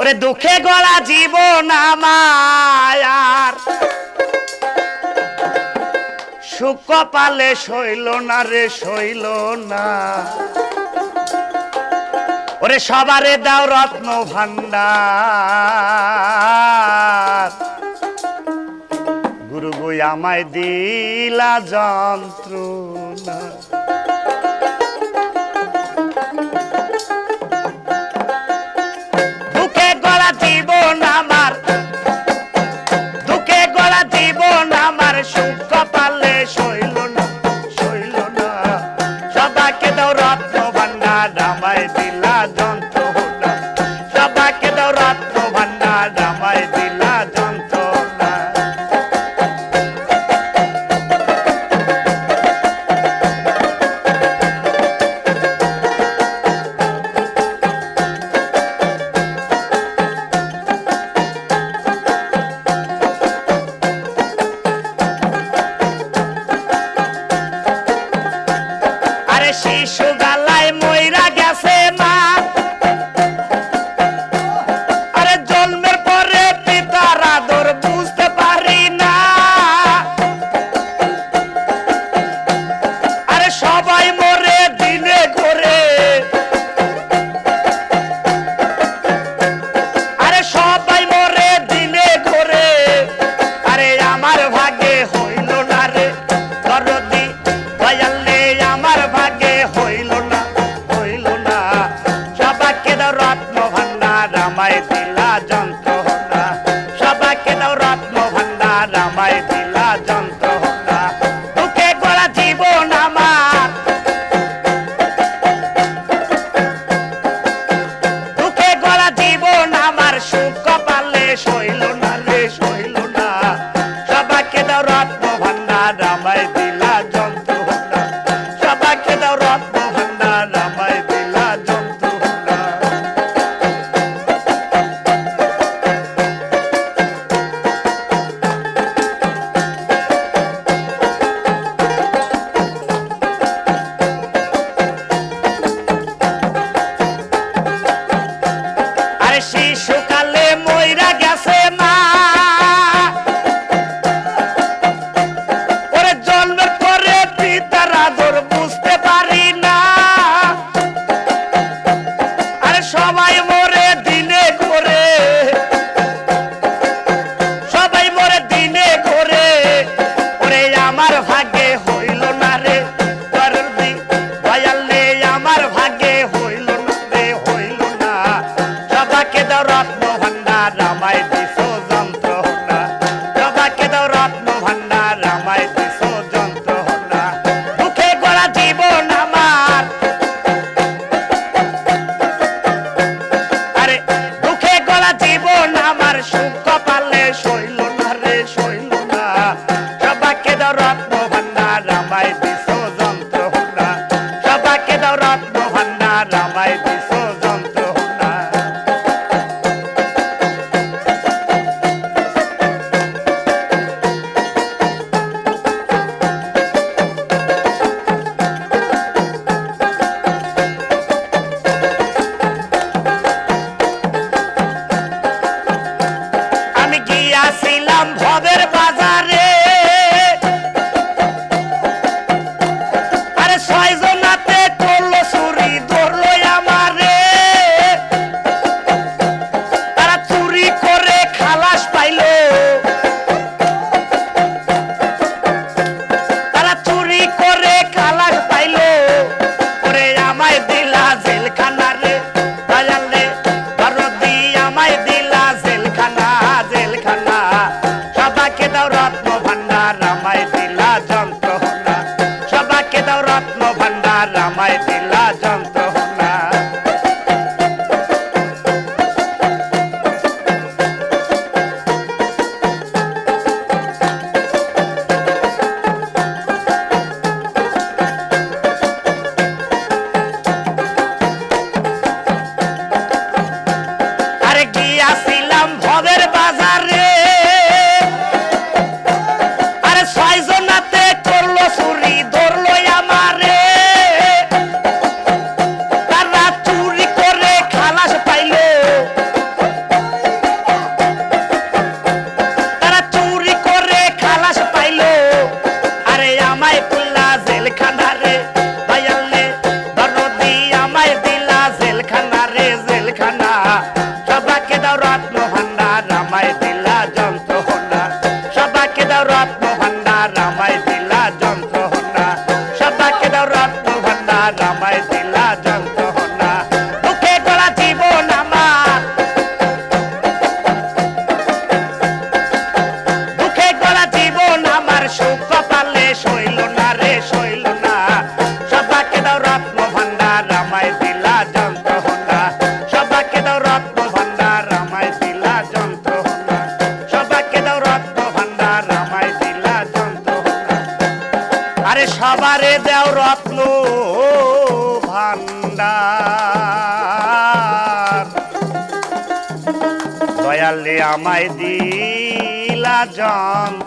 ওরে দুঃখে গলা জীবন আমায়ার সুখ পালে শৈল না রে শৈল না। ওরে সবারে দাও রত্ন ভান্ডার গুরু গুই আমায় দিলা যন্ত্রণা। Should. আমায় দিলা যন্ত্রণা সবাকে দাও রত্ন ভান্ডার আমায় দিলা যন্ত্রণা দুঃখে গড়া জীবন আমার। দুঃখে গড়া জীবন আমার, সুখ পালে শৈল না রে শৈল না। সবাকে দাও রত্ন ভান্ডার আমায় দিলা Shishu জীবন আমার সুখ কপালে শৈল না রে শৈল না। সবাকে দাও রত্ন ভান্ডার আমায় দিস যন্ত্রণা সবাকে দাও রত্ন ভান্ডার দিলা ভান্ডার দয়ালে আমায় দিলা যন্ত্র